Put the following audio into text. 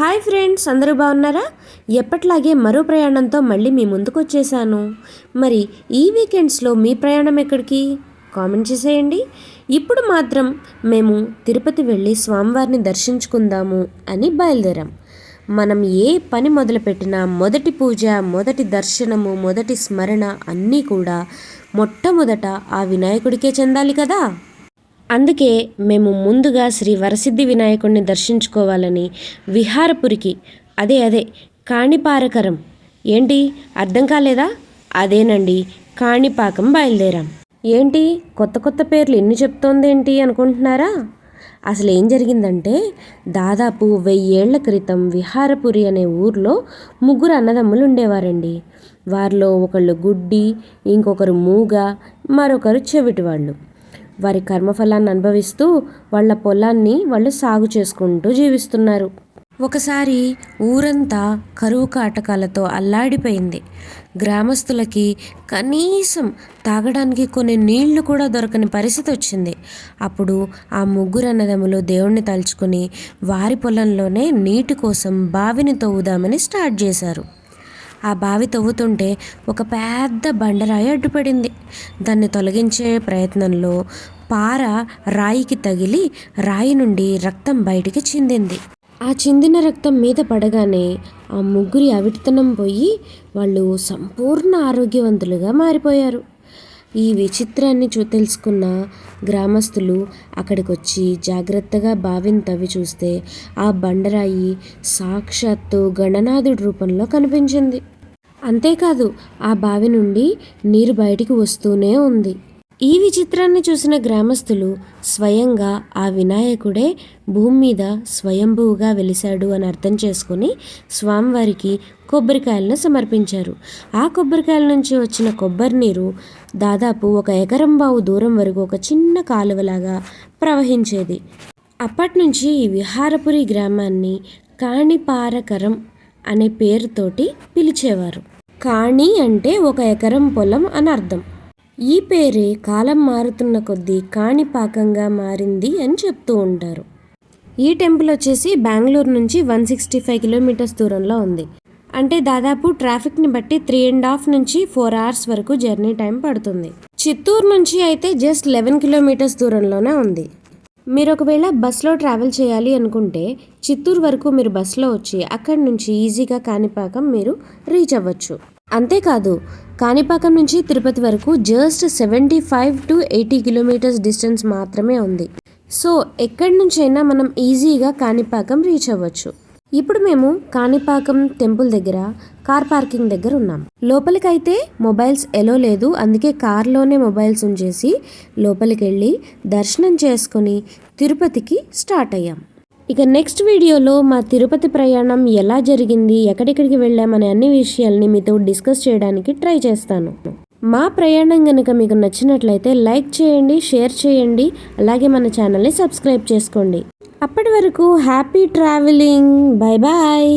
Hi friends అందరూ బాగున్నారా? ఎప్పట్లాగే మరో ప్రయాణంతో మళ్ళీ మీ ముందుకు వచ్చేసాను మరి ఈ వీకెండ్స్లో మీ ప్రయాణం ఎక్కడికి? కామెంట్ చేసేయండి. ఇప్పుడు మాత్రం మేము తిరుపతి వెళ్ళి స్వామివారిని దర్శించుకుందాము అని బయలుదేరాం. మనం ఏ పని మొదలుపెట్టినా మొదటి పూజ మొదటి దర్శనము మొదటి స్మరణ అన్నీ కూడా మొట్టమొదట ఆ వినాయకుడికే చెందాలి కదా? అందుకే మేము ముందుగా శ్రీ వరసిద్ధి వినాయకుడిని దర్శించుకోవాలని విహారపురికి అదే అదే కాణిపారకరం. ఏంటి? అర్థం కాలేదా? అదేనండి కాణిపాకం బయలుదేరాం. ఏంటి? కొత్త కొత్త పేర్లు ఎన్ని చెప్తోందేంటి అనుకుంటున్నారా? అసలు ఏం జరిగిందంటే దాదాపు వెయ్యేళ్ళ క్రితం విహారపురి అనే ఊర్లో ముగ్గురు అన్నదమ్ములు ఉండేవారండి. వారిలో ఒకళ్ళు గుడ్డి ఇంకొకరు మూగ మరొకరు చెవిటి వాళ్ళు వారి కర్మఫలాన్ని అనుభవిస్తూ వాళ్ళ పొలాన్ని వాళ్ళు సాగు చేసుకుంటూ జీవిస్తున్నారు. ఒకసారి ఊరంతా కరువు కాటకాలతో అల్లాడిపోయింది. గ్రామస్తులకి కనీసం తాగడానికి కొన్ని నీళ్ళు కూడా దొరకని పరిస్థితి వచ్చింది. అప్పుడు ఆ ముగ్గురు అన్నదమ్ములు దేవుణ్ణి తలుచుకుని వారి పొలంలోనే నీటి కోసం బావిని తవ్వుదామని స్టార్ట్ చేశారు. ఆ బావి తవ్వుతుంటే ఒక పెద్ద బండరాయి అడ్డుపడింది. దాన్ని తొలగించే ప్రయత్నంలో పార రాయికి తగిలి రాయి నుండి రక్తం బయటికి చిందింది. ఆ చిందిన రక్తం మీద పడగానే ఆ ముగ్గురి అవిటితనం పోయి వాళ్ళు సంపూర్ణ ఆరోగ్యవంతులుగా మారిపోయారు. ఈ విచిత్రాన్ని చూ తెలుసుకున్న గ్రామస్తులు అక్కడికి వచ్చి జాగ్రత్తగా బావిని తవ్వి చూస్తే ఆ బండరాయి సాక్షాత్తు గణనాథుడి రూపంలో కనిపించింది. అంతేకాదు ఆ బావి నుండి నీరు బయటికి వస్తూనే ఉంది. ఈ విచిత్రాన్ని చూసిన గ్రామస్తులు స్వయంగా ఆ వినాయకుడే భూమి మీద స్వయంభువుగా వెలిశాడు అని అర్థం చేసుకుని స్వామివారికి కొబ్బరికాయలను సమర్పించారు. ఆ కొబ్బరికాయల నుంచి వచ్చిన కొబ్బరి నీరు దాదాపు ఒక ఎకరం బావు దూరం వరకు ఒక చిన్న కాలువలాగా ప్రవహించేది. అప్పటి నుంచి ఈ విహారపురి గ్రామాన్ని కాణిపారకరం అనే పేరుతోటి పిలిచేవారు. కాణి అంటే ఒక ఎకరం పొలం అని అర్థం. ఈ పేరే కాలం మారుతున్న కొద్దీ కాణిపాకంగా మారింది అని చెప్తూ ఉంటారు. ఈ టెంపుల్ వచ్చేసి బెంగళూరు నుంచి వన్ సిక్స్టీ ఫైవ్ కిలోమీటర్స్ దూరంలో ఉంది. అంటే దాదాపు ట్రాఫిక్ని బట్టి త్రీ అండ్ హాఫ్ నుంచి ఫోర్ అవర్స్ వరకు జర్నీ టైం పడుతుంది. చిత్తూరు నుంచి అయితే జస్ట్ లెవెన్ కిలోమీటర్స్ దూరంలోనే ఉంది. మీరు ఒకవేళ బస్సులో ట్రావెల్ చేయాలి అనుకుంటే చిత్తూరు వరకు మీరు బస్సులో వచ్చి అక్కడి నుంచి ఈజీగా కాణిపాకం మీరు రీచ్ అవ్వచ్చు. అంతేకాదు కాణిపాకం నుంచి తిరుపతి వరకు just seventy five to eighty kilometres distance మాత్రమే ఉంది. సో ఎక్కడి నుంచైనా మనం ఈజీగా కాణిపాకం రీచ్ అవ్వచ్చు. ఇప్పుడు మేము కాణిపాకం టెంపుల్ దగ్గర కార్ పార్కింగ్ దగ్గర ఉన్నాం. లోపలికైతే మొబైల్స్ ఎలో లేదు. అందుకే కార్లోనే మొబైల్స్ ఉంచేసి లోపలికి వెళ్ళి దర్శనం చేసుకొని తిరుపతికి స్టార్ట్ అయ్యాం. ఇక నెక్స్ట్ వీడియోలో మా తిరుపతి ప్రయాణం ఎలా జరిగింది ఎక్కడెక్కడికి వెళ్ళామనే అన్ని విషయాల్ని మీతో డిస్కస్ చేయడానికి ట్రై చేస్తాను. మా ప్రయాణం కనుక మీకు నచ్చినట్లయితే లైక్ చేయండి షేర్ చేయండి అలాగే మన ఛానల్ని సబ్స్క్రైబ్ చేసుకోండి. అప్పటి వరకు హ్యాపీ ట్రావెలింగ్. Bye bye.